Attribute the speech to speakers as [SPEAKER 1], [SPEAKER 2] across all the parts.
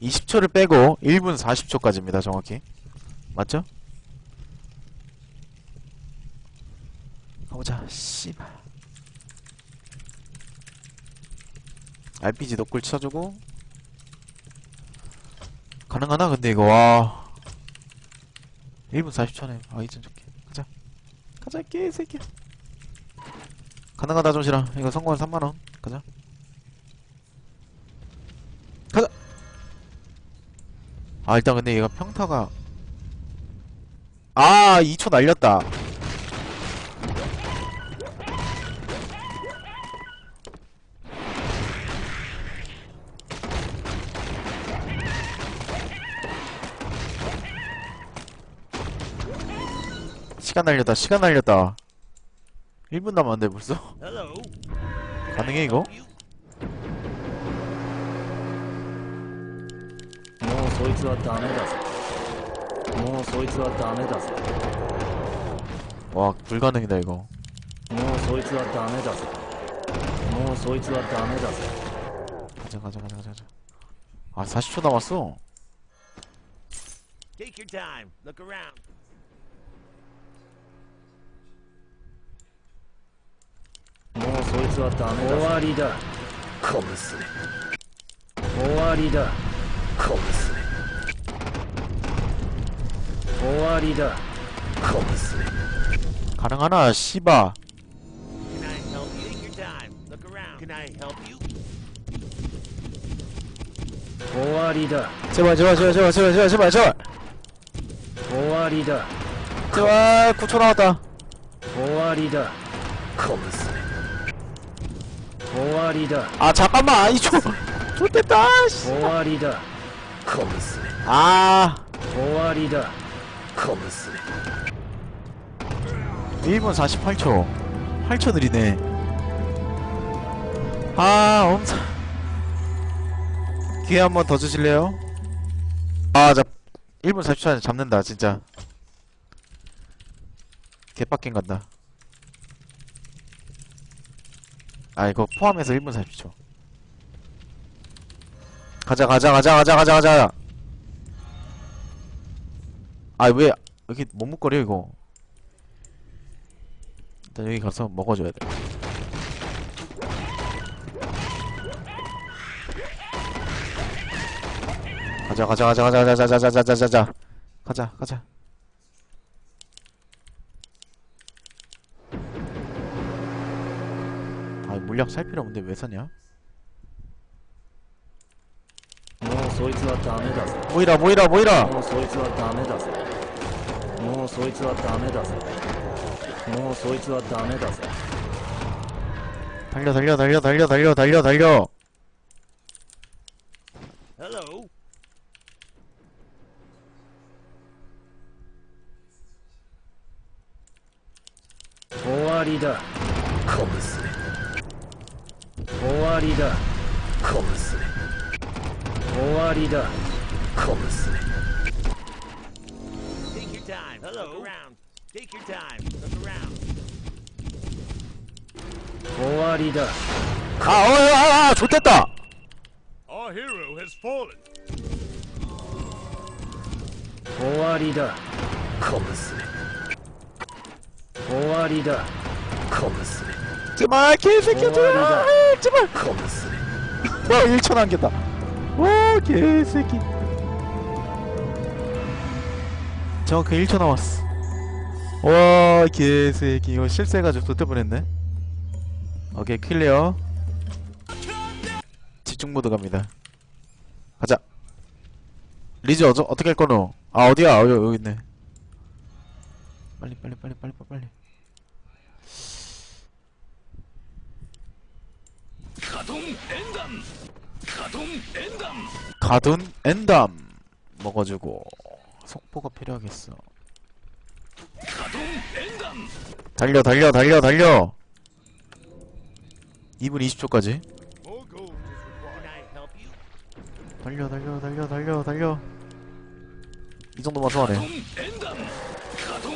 [SPEAKER 1] (20초를) 빼고 (1분 40초까지입니다) 정확히. 맞죠? 가보자 씨발. RPG 너꿀 쳐주고. 가능하나 근데 이거? 와. 1분 40초네. 아 이쯤 좋게 가자 개새끼야. 가능하다 좀시라 이거 성공한 3만원. 가자. 가자. 아 일단 근데 얘가 평타가 아 2초 날렸다 시간 날렸다 시간 날려다. 1분 남았는데 벌써? 가능해 이거? 와 불가능이다 이거. 가자 가자 가자 가자. 아 40초 남았어.
[SPEAKER 2] Take your time. Look around.
[SPEAKER 3] つはダメだ終わりだ小娘終わりだ小娘終わりだ小娘
[SPEAKER 1] 가능하나 씨바
[SPEAKER 2] Can I help you? Take your time. Look around. Can I help you?
[SPEAKER 3] 終わりだ
[SPEAKER 1] 제발 제발 제발 제발 제발 제발 제발 제발
[SPEAKER 3] 終わりだ
[SPEAKER 1] 제발 9초 남았다
[SPEAKER 3] 終わりだ小娘 終わりだ
[SPEAKER 1] 아 잠깐만 2초 좋됐다 씨.
[SPEAKER 3] 終わりだ小娘
[SPEAKER 1] 아
[SPEAKER 3] 終わりだ小娘
[SPEAKER 1] 1분 48초 8초 느리네 아 엄청 기회 한 번 더 주실래요? 아자 1분 40초 안에 잡는다 진짜 개빡긴 간다 아 이거 포함해서 1분 40초 가자 가자 가자 가자 가자 가자 아왜 이렇게 머뭇거려 이거 일단 여기 가서 먹어줘야 돼. 가자 가자 가자 가자 가자 가자 가자 가자 가자 가자 전략 살 필요 없는데 왜 사냐? 모이라 모이라 모이라! 달려 달려 달려 달려 달려 달려 달려!
[SPEAKER 3] 보아리다. 終わりだ小娘終わりだ小娘
[SPEAKER 2] Take your time, hello. Look around. Take your time, look around.
[SPEAKER 3] 終わりだ
[SPEAKER 1] あおいああそっちゃった
[SPEAKER 2] Our hero has fallen.
[SPEAKER 3] 終わりだ小娘終わりだ小娘
[SPEAKER 1] 手前形跡が取れない 제발. 와 1초 남겼다. 와 개새끼. 정확히 1초 남았어. 와 개새끼 이거 실수해가지고 도태 뻔했네. 오케이 클리어. 집중 모드 갑니다. 가자. 리즈 어저, 어떻게 할 거노? 아 어디야? 어, 여기 있네. 빨리 빨리 빨리 빨리 빨리 빨리. 가둔 엔담 먹어주고 속보가 필요하겠어. 달려 달려 달려 달려. 2분 20초까지.
[SPEAKER 2] More gold is required. Can I help you?
[SPEAKER 1] 달려 달려 달려 달려 달려. 이 정도만 소환해.
[SPEAKER 3] 가동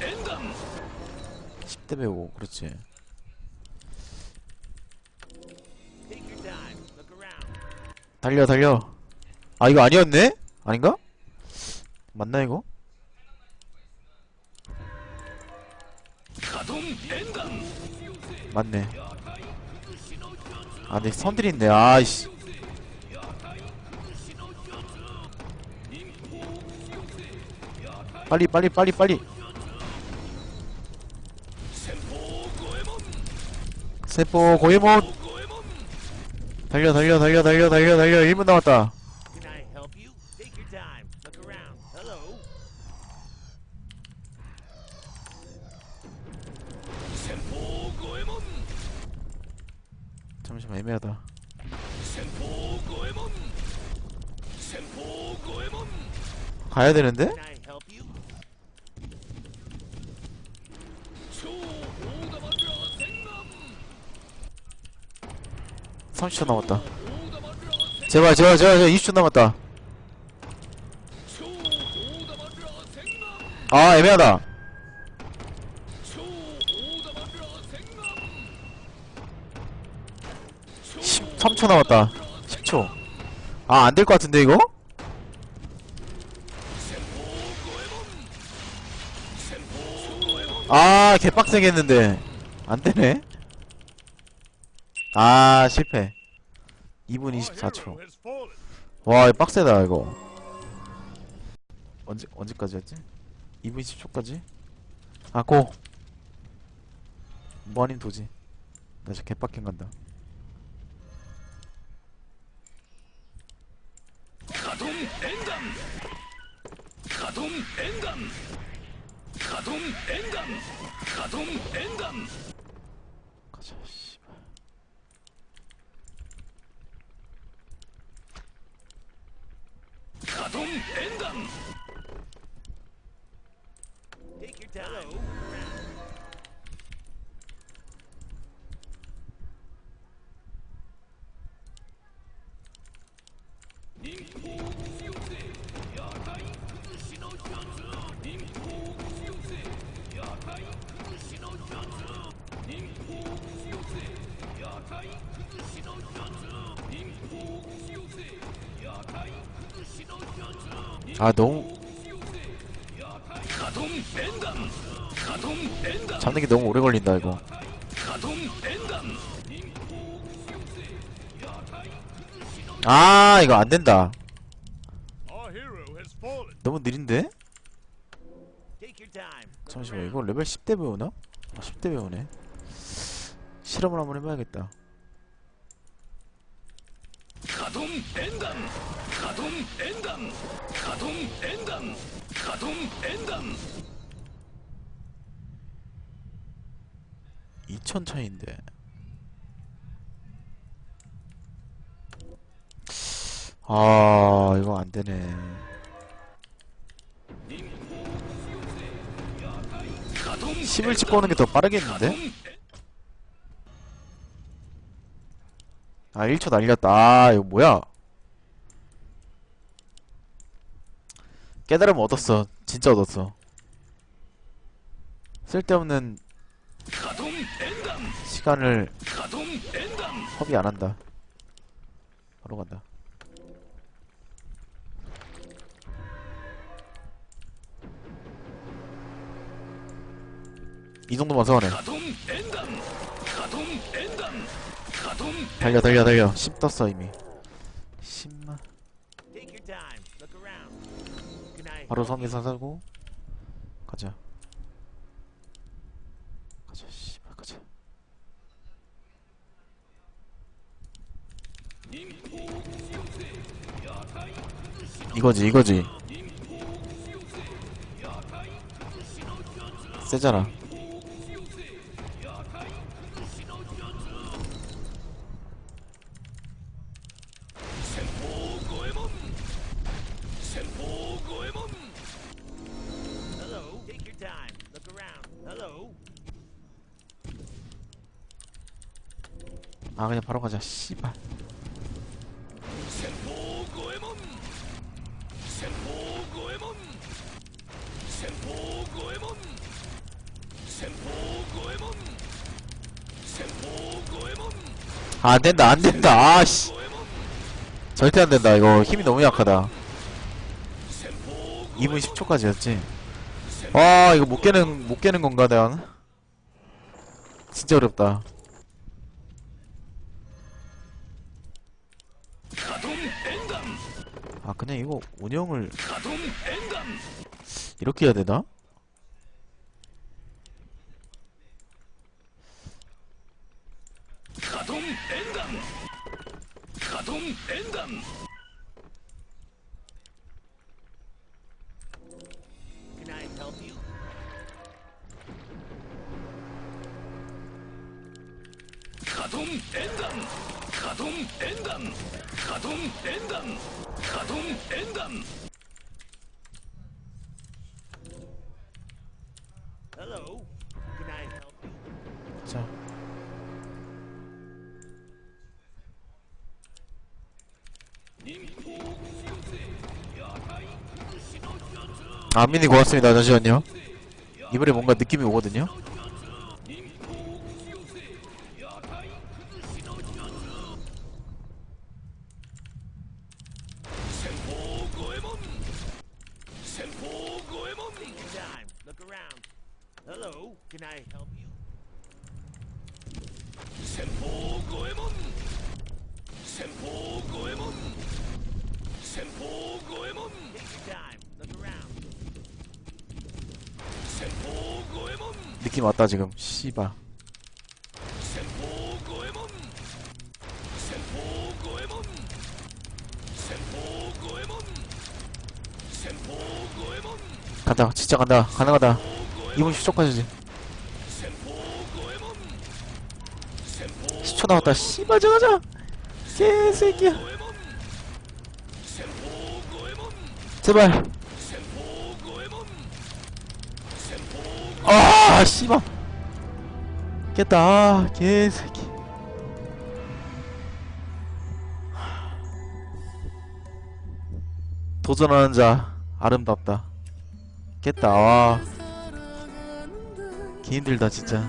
[SPEAKER 3] 엔단
[SPEAKER 1] 10대 배우고 그렇지 달려 달려 아 이거 아니었네? 아닌가? 맞나 이거? 맞네 아 근데 선들이 있네 아이씨 빨리 빨리 빨리 빨리 세포 고에몬 달려 달려 달려 달려 달려 달려 1분 남았다
[SPEAKER 2] Can I help you? Take your time. Look around. Hello.
[SPEAKER 3] 셈포 고에몬
[SPEAKER 1] 잠시만 애매하다 가야 되는데?
[SPEAKER 2] Can I help you?
[SPEAKER 3] 초 오다마드라 생남
[SPEAKER 1] 30초 남았다. 제발 제발 제발 제발 20초 남았다. 아 애매하다.
[SPEAKER 3] 초 오다마드라 생남
[SPEAKER 1] 13초 남았다. 10초. 아 안 될 것 같은데 이거? 아 개빡세게 했는데. 안되네 아 실패. 2분 24초. 와 이거 빡세다 이거. 언제 언제까지였지? 2분 20초까지? 아고. 뭐아닌 도지. 나 진짜 개빡행 간다.
[SPEAKER 3] 가동 엔단 가동 엔단 가동 엔단 가동 엔단
[SPEAKER 1] 가자 씨발
[SPEAKER 3] 가동 엔단
[SPEAKER 2] Take your time. Look
[SPEAKER 1] 아 너무 잡는 게 너무 오래 걸린다 이거 아 이거 안 된다 너무 느린데? 잠시만. 이거 레벨 10대 배우나? 아 10대 배우네 실험을 한번 해봐야겠다
[SPEAKER 3] 가동 엔단 가동 엔단 가동 엔단 가동 엔단
[SPEAKER 1] 2000 차이인데. 아 이거 안 되네.
[SPEAKER 3] 가동
[SPEAKER 1] 10을 찍고 오는 게 더 빠르겠는데? 아 1초 날렸다. 아 이거 뭐야 깨달음 얻었어. 진짜 얻었어. 쓸데없는 시간을 허비 안 한다. 바로 간다. 이 정도만 서하네. 달려 달려 달려. 10 떴어 이미 바로? 성계사 살고. 가자. 가자 씨발 가자. 이거지 이거지. 세잖아 아 그냥 바로 가자 씨발 아, 안 된다, 안 된다, 아씨. 절대 안 된다, 이거. 힘이 너무 약하다. 2분 10초까지였지. 와, 아, 이거 못 깨는, 못 깨는 건가, 대한? 진짜 어렵다. 아, 그냥 이거 운영을 이렇게 해야 되나?
[SPEAKER 2] Can I help you? Hello. Can I help you?
[SPEAKER 1] 자. 아, 미니 고맙습니다. 잠시만요. 이번에 뭔가 느낌이 오거든요.
[SPEAKER 2] Take your time. Look around. Hello. Can I help you? Take your time. Look around.
[SPEAKER 1] 느낌 왔다 지금. 씨바. 간다. 진짜 간다. 가능하다. 2분 10초 까지지. 10초 남았다. 씨발 저가자. 개새끼야. 제발. 아 씨발. 깼다. 아, 개새끼. 도전하는 자 아름답다. 깼다. 와. 개힘들다 진짜.